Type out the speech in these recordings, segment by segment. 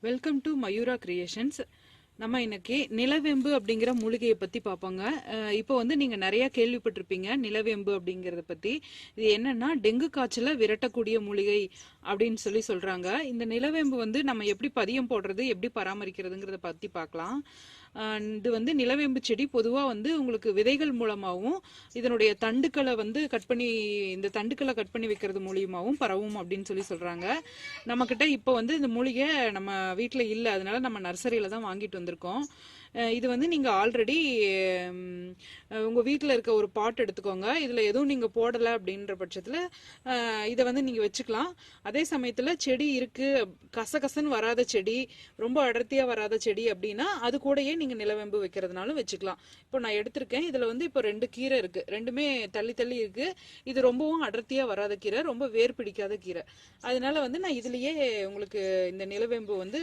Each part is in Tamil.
Welcome to Mayura Creations. நம்ம இன்னைக்கு நிலவேம்பு அப்படிங்கிற மூலிகையை பற்றி பார்ப்போங்க. இப்போ வந்து நீங்கள் நிறைய கேள்விப்பட்டிருப்பீங்க நிலவேம்பு அப்படிங்கிறத பற்றி இது என்னன்னா டெங்கு காய்ச்சல விரட்டக்கூடிய மூலிகை அப்படின்னு சொல்லி சொல்கிறாங்க இந்த நிலவேம்பு வந்து நம்ம எப்படி பதியம் போடுறது எப்படி பராமரிக்கிறதுங்கிறத பற்றி பார்க்கலாம். இது வந்து நிலவேம்பு செடி பொதுவாக வந்து உங்களுக்கு விதைகள் மூலமாகவும் இதனுடைய தண்டுக்களை வந்து கட் பண்ணி இந்த தண்டுக்களை கட் பண்ணி வைக்கிறது மூலியமாகவும் பரவும் அப்படின்னு சொல்லி சொல்கிறாங்க நம்மக்கிட்ட இப்போ வந்து இந்த மூலிகை நம்ம வீட்டில் இல்லை. அதனால நம்ம நர்சரியில் தான் வாங்கிட்டு வந்திருக்கோம். இது வந்து நீங்கள் ஆல்ரெடி உங்கள் வீட்டில் இருக்க ஒரு பாட் எடுத்துக்கோங்க. இதில் எதுவும் நீங்கள் போடலை அப்படின்ற பட்சத்தில் இதை வந்து நீங்கள் வச்சுக்கலாம். அதே சமயத்தில் செடி இருக்குது கசகசன்னு வராத செடி ரொம்ப அடர்த்தியாக வராத செடி அப்படின்னா அது கூடயே நீங்கள் நிலவேம்பு வைக்கிறதுனாலும் வச்சுக்கலாம். இப்போ நான் எடுத்திருக்கேன். இதில் வந்து இப்போ ரெண்டு கீரை இருக்குது ரெண்டுமே தள்ளி தள்ளி இருக்குது இது ரொம்பவும் அடர்த்தியாக வராத கீரை ரொம்ப வேர் பிடிக்காத கீரை. அதனால வந்து நான் இதுலேயே உங்களுக்கு இந்த நிலவேம்பு வந்து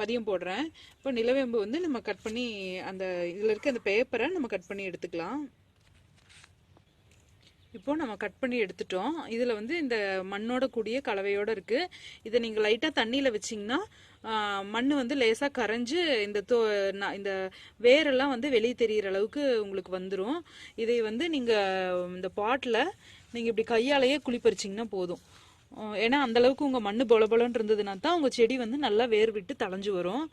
பதியம் போடுறேன். இப்போ நிலவேம்பு வந்து நம்ம கட் கட் பண்ணி அந்த இதில் இருக்க அந்த பேப்பரை நம்ம கட் பண்ணி எடுத்துக்கலாம். இப்போ நம்ம கட் பண்ணி எடுத்துட்டோம். இதில் வந்து இந்த மண்ணோட கூடிய கலவையோட இருக்குது இதை நீங்கள் லைட்டாக தண்ணியில் வச்சிங்கன்னா மண் வந்து லேசாக கரைஞ்சு இந்த தோ இந்த வேரெல்லாம் வந்து வெளியே தெரிகிற அளவுக்கு உங்களுக்கு வந்துடும் இதை வந்து நீங்கள் இந்த பாட்டில் நீங்கள் இப்படி கையாலேயே குளிப்பறிச்சிங்கன்னா போதும். ஏன்னா அந்தளவுக்கு உங்கள் மண் பொல பொலன்னு இருந்ததுன்னா தான் உங்கள் செடி வந்து நல்லா வேர் விட்டு தளைஞ்சு வரும்.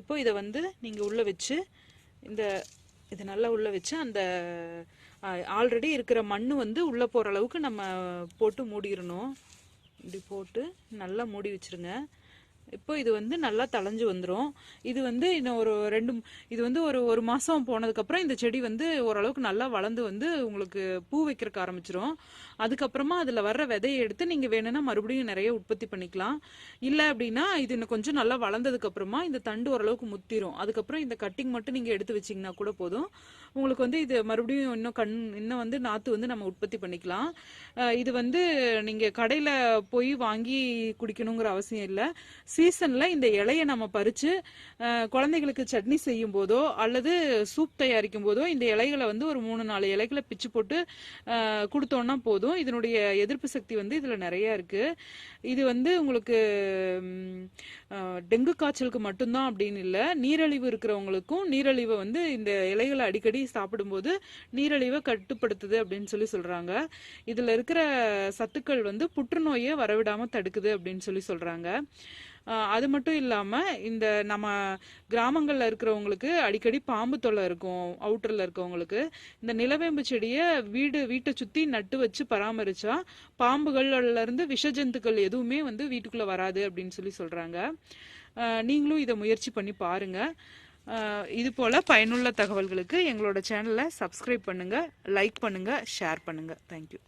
இப்போ இதை வந்து நீங்கள் உள்ளே வச்சு இந்த இது நல்லா உள்ளே வச்சு அந்த ஆல்ரெடி இருக்கிற மண்ணு வந்து உள்ளே போகிற அளவுக்கு நம்ம போட்டு மூடிடணும். இப்படி போட்டு நல்லா மூடி வச்சிருங்க. இப்போ இது வந்து நல்லா தளைஞ்சு வந்துடும் இது வந்து இன்னும் ஒரு ரெண்டு இது வந்து ஒரு ஒரு மாதம் போனதுக்கப்புறம் இந்த செடி வந்து ஓரளவுக்கு நல்லா வளர்ந்து வந்து உங்களுக்கு பூ வைக்கிறதுக்கு ஆரம்பிச்சிரும். அதுக்கப்புறமா அதில் வர்ற விதையை எடுத்து நீங்கள் வேணும்னா மறுபடியும் நிறைய உற்பத்தி பண்ணிக்கலாம். இல்லை அப்படின்னா இது இன்னும் கொஞ்சம் நல்லா வளர்ந்ததுக்கப்புறமா இந்த தண்டு ஓரளவுக்கு முத்திரும். அதுக்கப்புறம் இந்த கட்டிங் மட்டும் நீங்கள் எடுத்து வச்சீங்கன்னா கூட போதும். உங்களுக்கு வந்து இது மறுபடியும் இன்னும் கண் இன்னும் வந்து நாற்று வந்து நம்ம உற்பத்தி பண்ணிக்கலாம். இது வந்து நீங்கள் கடையில் போய் வாங்கி குடிக்கணுங்கிற அவசியம் இல்லை. சீசனில் இந்த இலையை நம்ம பறித்து குழந்தைகளுக்கு சட்னி செய்யும் போதோ அல்லது சூப் தயாரிக்கும் போதோ இந்த இலைகளை வந்து ஒரு மூணு நாலு இலைகளை பிச்சு போட்டு கொடுத்தோம்னா போதும். இதனுடைய எதிர்ப்பு சக்தி வந்து இதில் நிறைய இருக்கு. இது வந்து உங்களுக்கு டெங்கு காய்ச்சலுக்கு மட்டும்தான் அப்படின்னு இல்லை. நீரழிவு இருக்கிறவங்களுக்கும் நீரழிவை வந்து இந்த இலைகளை அடிக்கடி சாப்பிடும்போது நீரழிவை கட்டுப்படுத்துது அப்படின்னு சொல்லி சொல்றாங்க. இதுல இருக்கிற சத்துக்கள் வந்து புற்றுநோயை வரவிடாம தடுக்குது அப்படின்னு சொல்லி சொல்றாங்க. அது மட்டும் இல்லாமல் இந்த நம்ம கிராமங்களில் இருக்கிறவங்களுக்கு அடிக்கடி பாம்பு தொல்லை இருக்கும் அவுட்டரில் இருக்கவங்களுக்கு. இந்த நிலவேம்பு செடியை வீடு வீட்டை சுற்றி நட்டு வச்சு பராமரித்தா பாம்புகள்லேருந்து விஷ ஜந்துக்கள் எதுவுமே வந்து வீட்டுக்குள்ளே வராது அப்படின்னு சொல்லி சொல்கிறாங்க நீங்களும் இதை முயற்சி பண்ணி பாருங்கள் இது போல் பயனுள்ள தகவல்களுக்கு எங்களோட சேனலை சப்ஸ்கிரைப் பண்ணுங்கள் லைக் பண்ணுங்கள் ஷேர் பண்ணுங்கள் தேங்க்யூ